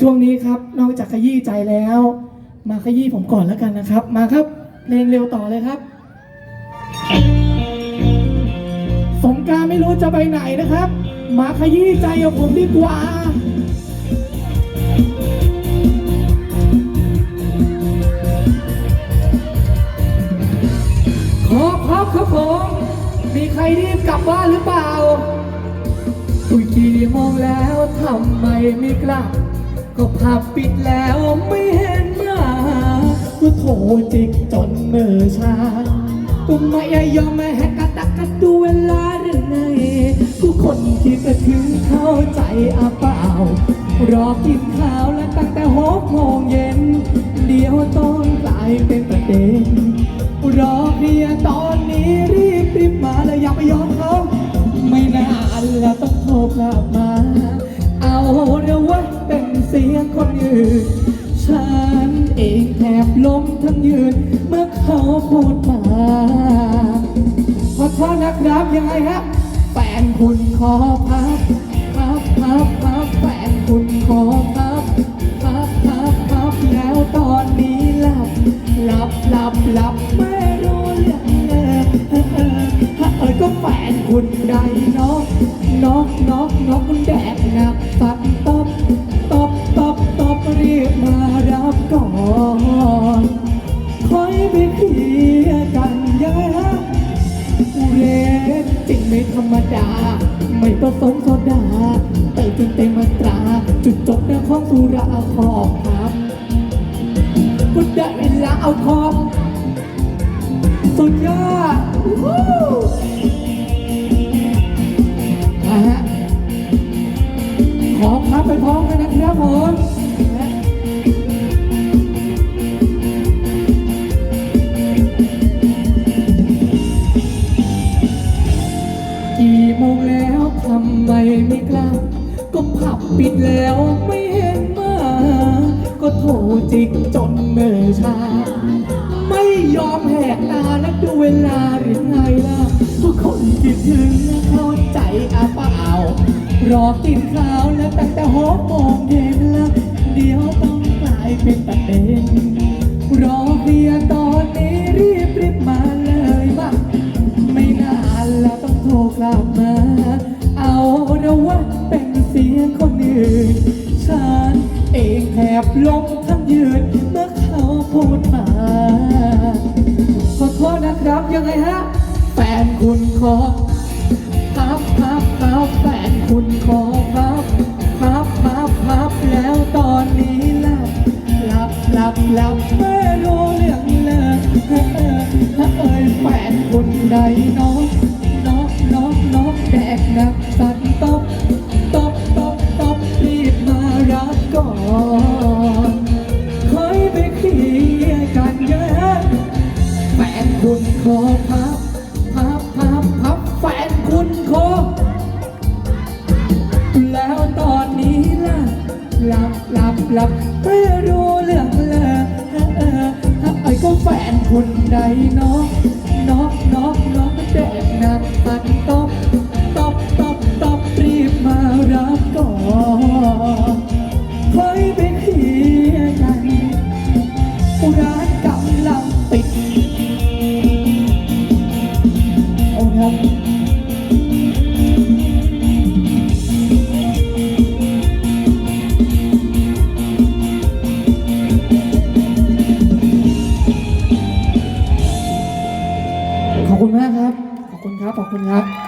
ช่วงนี้ครับนอกจากขยี้ใจแล้ว มาขยี้ผมก่อนแล้วกันนะครับ มาครับเพลงเร็วต่อเลยครับ สงการไม่รู้จะไปไหนนะครับ มาขยี้ใจกับผมดีกว่าขอพับครับผมมีใครรีบกลับบ้านหรือเปล่าคุยกี่โมงแล้วทำไมไม่กลับ ก็ผับปิดแล้วไม่เห็นมาก็โทรจิกจนเมื่อชาก็ไม่ยอมมาแหกกระตักกระดูเวลาหรือไงกูคนคิดจะถึงเข้าใจอาเปล่า รอกินข้าวแล้วตั้งแต่หกโมงเย็น เดี๋ยวต้องกลายเป็นประเด็น รอเคลียร์ตอนนี้รีบรีบมาเลยอย่าไปยอมเขาไม่นานแล้วต้องโทรกลับมา ฉันเองแทบล้มทั้งยืน เมื่อเขาพูดมาขอโทษนะครับยังไงครับแฟนคุณขอพับพับพับพับแฟนคุณขอพับพับพับพับแล้วตอนนี้หลับหลับหลับหลับไม่รู้เรื่องเลยเออเออก็แฟนคุณได้นอกนอกนอกนอกคุณแดกหนักฟัด ไปเคลียกันยังไงฮะเรศจริงไม่ธรรมดา ไม่ผสมโซดาเติมจนเต็มมาตรา จุดจบในของสุราขอบครับก็ได้เวลาเอาทองสุดยอดนะฮะขอพับไปพร้อมกันนะครับผม ปิดแล้วไม่เห็นมา ก็โทรจิกจนเมื่อเช้าไม่ยอมแหกตานักดูเวลาหรือไงล่ะ ทุกคนคิดถึงนะเข้าใจอาเปล่ารอกินข้าวแล้วตั้งแต่หกโมงเย็นละเดี๋ยวต้องกลายเป็นประเด็น ลมทั้งยืนเมื่อเขาพูดมา ขอโทษนะครับยังไงฮะ แฟนคุณขอพับพับพับแฟนคุณขอพับพับพับพับแล้วตอนนี้หลับหลับหลับหลับไม่รู้เรื่องเลยเออเออเอยแฟนคนใดน้อง ลับไม่รู้เรื่องเลยไอ้ก็แฟนคนใดเนาะเนาะเนาะเนาะแดกหนักมันตบต ขอบ